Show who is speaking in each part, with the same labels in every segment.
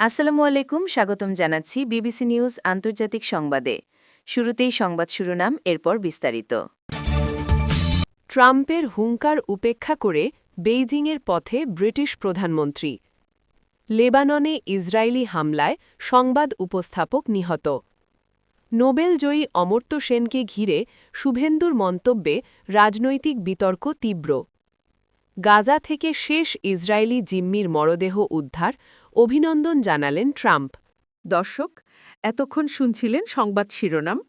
Speaker 1: আসসালামু আলাইকুম, স্বাগতম জানাচ্ছি বিবিসি নিউজ আন্তর্জাতিক সংবাদে। শুরুতেই সংবাদ শিরোনাম, এরপর বিস্তারিত।
Speaker 2: ট্রাম্পের হুঙ্কার উপেক্ষা করে বেইজিংয়ের পথে ব্রিটিশ প্রধানমন্ত্রী। লেবাননে ইসরায়েলি হামলায় সংবাদ উপস্থাপক নিহত। নোবেলজয়ী অমর্ত্য সেনকে ঘিরে শুভেন্দুর মন্তব্যে রাজনৈতিক বিতর্ক তীব্র। গাজা থেকে শেষ ইসরায়েলি জিম্মির মরদেহ উদ্ধার অভিনন্দন জানালেন ট্রাম্প।
Speaker 3: দর্শক, এতক্ষণ শুনছিলেন সংবাদ শিরোনাম।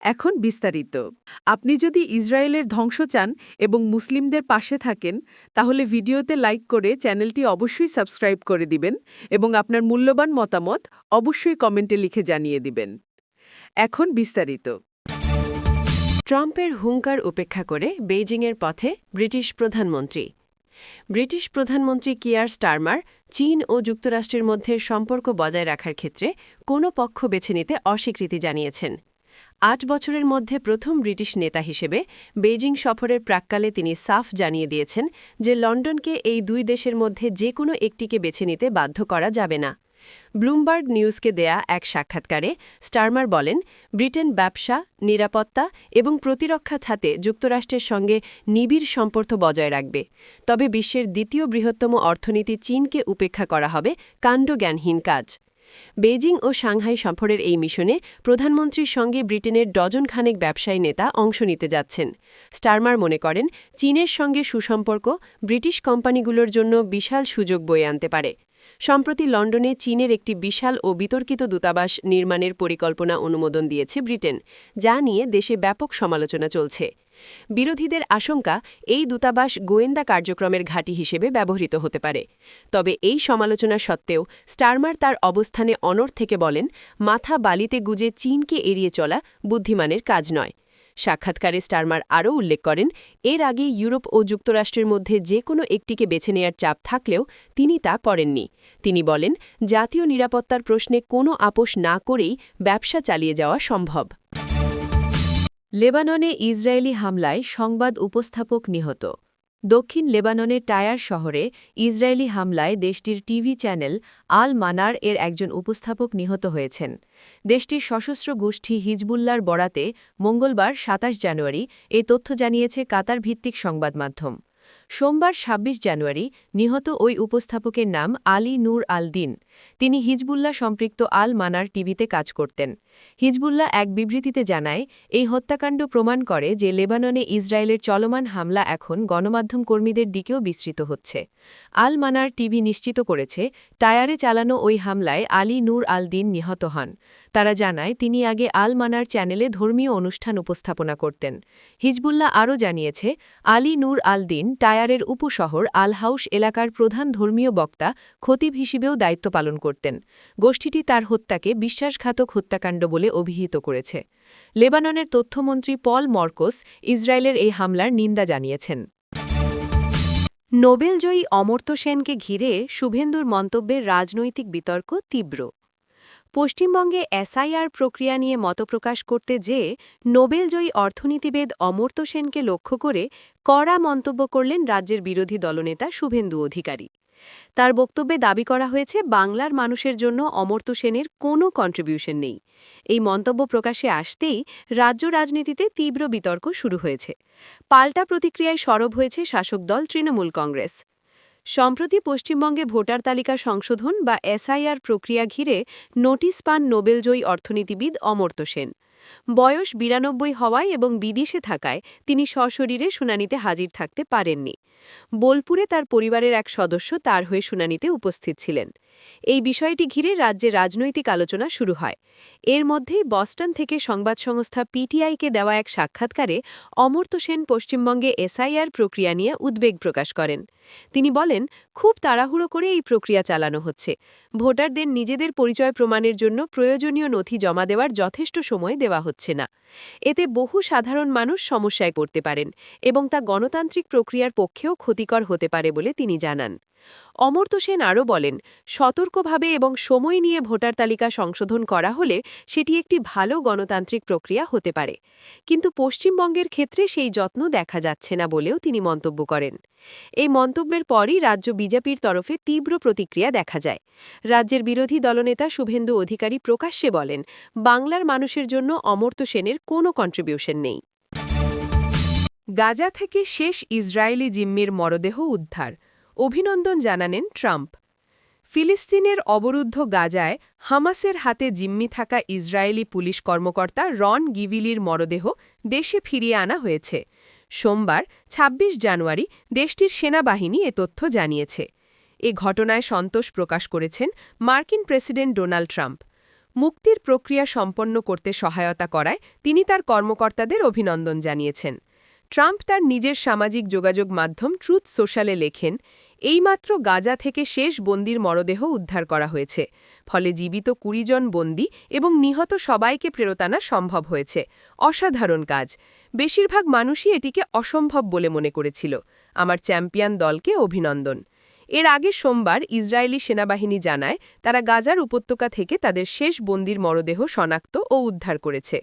Speaker 3: এখন বিস্তারিত। আপনি যদি ইসরায়েলের ধ্বংস চান এবং মুসলিমদের পাশে থাকেন, তাহলে ভিডিওতে লাইক করে চ্যানেলটি অবশ্যই সাবস্ক্রাইব করে দিবেন এবং আপনার মূল্যবান মতামত অবশ্যই কমেন্টে লিখে জানিয়ে দিবেন। এখন বিস্তারিত।
Speaker 2: ট্রাম্পের হুঙ্কার উপেক্ষা করে বেইজিংয়ের পথে ব্রিটিশ প্রধানমন্ত্রী ব্রিটিশ প্রধানমন্ত্রী কিয়ার স্টারমার চীন ও যুক্তরাষ্ট্রের মধ্যে সম্পর্ক বজায় রাখার ক্ষেত্রে কোনো পক্ষ বেছে নিতে অস্বীকৃতি জানিয়েছেন। আট বছরের মধ্যে প্রথম ব্রিটিশ নেতা হিসেবে বেজিং সফরের প্রাককালে তিনি সাফ জানিয়ে দিয়েছেন যে লন্ডনকে এই দুই দেশের মধ্যে যে কোনো একটিকে বেছে নিতে বাধ্য করা যাবে না। ব্লুমবার্গ নিউজকে দেয়া এক সাক্ষাৎকারে স্টারমার বলেন, ব্রিটেন ব্যবসা, নিরাপত্তা এবং প্রতিরক্ষা খাতে যুক্তরাষ্ট্রের সঙ্গে নিবিড় সম্পর্ক বজায় রাখবে। তবে বিশ্বের দ্বিতীয় বৃহত্তম অর্থনীতি চীনকে উপেক্ষা করা হবে কাণ্ডজ্ঞানহীন কাজ। বেজিং ও সাংহাই সফরের এই মিশনে প্রধানমন্ত্রীর সঙ্গে ব্রিটেনের ডজন খানেক ব্যবসায়ী নেতা অংশ নিতে যাচ্ছেন। স্টারমার মনে করেন, চীনের সঙ্গে সুসম্পর্ক ব্রিটিশ কোম্পানিগুলোর জন্য বিশাল সুযোগ বয়ে আনতে পারে। সম্প্রতি লন্ডনে চীনের একটি বিশাল ও বিতর্কিত দূতাবাস নির্মাণের পরিকল্পনা অনুমোদন দিয়েছে ব্রিটেন, যা নিয়ে দেশে ব্যাপক সমালোচনা চলছে। বিরোধীদের আশঙ্কা, এই দূতাবাস গোয়েন্দা কার্যক্রমের ঘাঁটি হিসেবে ব্যবহৃত হতে পারে। তবে এই সমালোচনা সত্ত্বেও স্টারমার তার অবস্থানে অনর থেকে বলেন, মাথা বালিতে গুজে চীনকে এড়িয়ে চলা বুদ্ধিমানের কাজ নয়। সাক্ষাৎকারে স্টারমার আরও উল্লেখ করেন, এর আগে ইউরোপ ও যুক্তরাষ্ট্রের মধ্যে যে কোনো একটিকে বেছে নেয়ার চাপ থাকলেও তিনি তা করেননি তিনি বলেন, জাতীয় নিরাপত্তার প্রশ্নে কোনো আপোষ না করেই ব্যবসা চালিয়ে যাওয়া সম্ভব। লেবাননে ইসরায়েলি হামলায় সংবাদ উপস্থাপক নিহত। দক্ষিণ লেবাননের টায়ার শহরে ইসরায়েলি হামলায় দেশটির টিভি চ্যানেল আল মানার এর একজন উপস্থাপক নিহত হয়েছেন। দেশটির সশস্ত্র গোষ্ঠী হিজবুল্লার বরাতে মঙ্গলবার ২৭ জানুয়ারি এই তথ্য জানিয়েছে কাতার ভিত্তিক সংবাদ মাধ্যম সোমবার ২৬ জানুয়ারি নিহত ওই উপস্থাপকের নাম আলী নূর আল দিন। তিনি হিজবুল্লাহ সম্পৃক্ত আল মানার টিভিতে কাজ করতেন। হিজবুল্লাহ এক বিবৃতিতে জানায়, এই হত্যাকাণ্ড প্রমাণ করে যে লেবাননে ইসরায়েলের চলমান হামলা এখন গণমাধ্যম কর্মীদের দিকেও বিস্তৃত হচ্ছে। আল মানার টিভি নিশ্চিত করেছে, টায়ারে চালানো ওই হামলায় আলী নূর আল দিন নিহত হন। তারা জানায়, তিনি আগে আল মানার চ্যানেলে ধর্মীয় অনুষ্ঠান উপস্থাপনা করতেন। হিজবুল্লাহ আরও জানিয়েছে, আলী নূর আল দিন টায়ারের উপশহর আল হাউস এলাকার প্রধান ধর্মীয় বক্তা, খতিব হিসেবেও দায়িত্ব পালন করতেন। গোষ্ঠীটি তার হত্যাকে বিশ্বাসঘাতক হত্যাকাণ্ড বলে অভিহিত করেছে। লেবাননের তথ্যমন্ত্রী পল মর্কোস ইসরায়েলের এই হামলার নিন্দা জানিয়েছেন। নোবেলজয়ী অমর্ত্য সেনকে ঘিরে শুভেন্দুর মন্তব্যের রাজনৈতিক বিতর্ক তীব্র। পশ্চিমবঙ্গে এসআইআর প্রক্রিয়া নিয়ে মতপ্রকাশ করতে যেয়ে নোবেলজয়ী অর্থনীতিবেদ অমর্ত্য সেনকে লক্ষ্য করে কড়া মন্তব্য করলেন রাজ্যের বিরোধী দলনেতা শুভেন্দু অধিকারী। তার বক্তব্যে দাবি করা হয়েছে, বাংলার মানুষের জন্য অমর্ত্য সেনের কোনো কন্ট্রিবিউশন নেই। এই মন্তব্য প্রকাশে আসতেই রাজ্য রাজনীতিতে তীব্র বিতর্ক শুরু হয়েছে। পাল্টা প্রতিক্রিয়ায় সরব হয়েছে শাসক দল তৃণমূল কংগ্রেস। সম্প্রতি পশ্চিমবঙ্গে ভোটার তালিকা সংশোধন বা এসআইআর প্রক্রিয়া ঘিরে নোটিশ পান নোবেলজয়ী অর্থনীতিবিদ অমর্ত্য সেন। বয়স বিরানব্বই হওয়ায় এবং বিদেশে থাকায় তিনি সশরীরে শুনানিতে হাজির থাকতে পারেননি। বোলপুরে তার পরিবারের এক সদস্য তার হয়ে শুনানিতে উপস্থিত ছিলেন। এই বিষয়টি ঘিরে রাজ্যে রাজনৈতিক আলোচনা শুরু হয়। এর মধ্যেই বস্টন থেকে সংবাদ সংস্থা পিটিআইকে দেওয়া এক সাক্ষাৎকারে অমর্ত্য সেন পশ্চিমবঙ্গে এসআইআর প্রক্রিয়া নিয়ে উদ্বেগ প্রকাশ করেন। তিনি বলেন, খুব তাড়াহুড়ো করে এই প্রক্রিয়া চালানো হচ্ছে। ভোটারদের নিজেদের পরিচয় প্রমাণের জন্য প্রয়োজনীয় নথি জমা দেওয়ার যথেষ্ট সময় দেওয়া হচ্ছে না। এতে বহু সাধারণ মানুষ সমস্যায় পড়তে পারেন এবং তা গণতান্ত্রিক প্রক্রিয়ার পক্ষেও ক্ষতিকর হতে পারে বলে তিনি জানান।
Speaker 4: অমর্ত্য সেন আরও বলেন, সতর্কভাবে এবং সময় নিয়ে ভোটার তালিকা সংশোধন করা হলে সেটি একটি ভালো গণতান্ত্রিক প্রক্রিয়া হতে পারে। কিন্তু পশ্চিমবঙ্গের ক্ষেত্রে সেই যত্ন দেখা যাচ্ছে না বলেও তিনি মন্তব্য করেন। এই মন্তব্যের পরই রাজ্য বিজেপির তরফে তীব্র প্রতিক্রিয়া দেখা যায়। রাজ্যের বিরোধী দলনেতা শুভেন্দু অধিকারী প্রকাশ্যে বলেন, বাংলার মানুষের জন্য অমর্ত্য সেনের কোনো কন্ট্রিবিউশন নেই।
Speaker 2: গাজা থেকে শেষ ইসরায়েলি জিম্মির মরদেহ উদ্ধার। অভিনন্দন জানানেন ট্রাম্প। ফিলিস্তিনের অবরুদ্ধ গাজায় হামাসের হাতে জিম্মি থাকা ইসরায়েলি পুলিশ কর্মকর্তা রন গিভিলির মরদেহ দেশে ফিরিয়ে আনা হয়েছে। সোমবার ২৬ জানুয়ারি, দেশটির সেনাবাহিনী এ তথ্য জানিয়েছে। এ ঘটনায় সন্তোষ প্রকাশ করেছেন মার্কিন প্রেসিডেন্ট ডোনাল্ড ট্রাম্প। মুক্তির প্রক্রিয়া সম্পন্ন করতে সহায়তা করায় তিনি তার কর্মকর্তাদের অভিনন্দন জানিয়েছেন। ট্রাম্প তার নিজের সামাজিক যোগাযোগ মাধ্যম ট্রুথ সোশ্যালে লেখেন এইমাত্র গাজা থেকে শেষ বন্দির মরদেহ উদ্ধার করা হয়েছে। ফলে জীবিত কুড়ি জন বন্দি এবং নিহত সবাইকে প্রেরতানা সম্ভব হয়েছে। অসাধারণ কাজ। বেশিরভাগ মানুষই এটিকে অসম্ভব বলে মনে করেছিল। আমার চ্যাম্পিয়ন দলকে অভিনন্দন। এর আগে সোমবার ইসরায়েলি সেনাবাহিনী জানায়, তারা গাজার উপত্যকা থেকে তাদের শেষ বন্দির মরদেহ শনাক্ত ও উদ্ধার করেছে।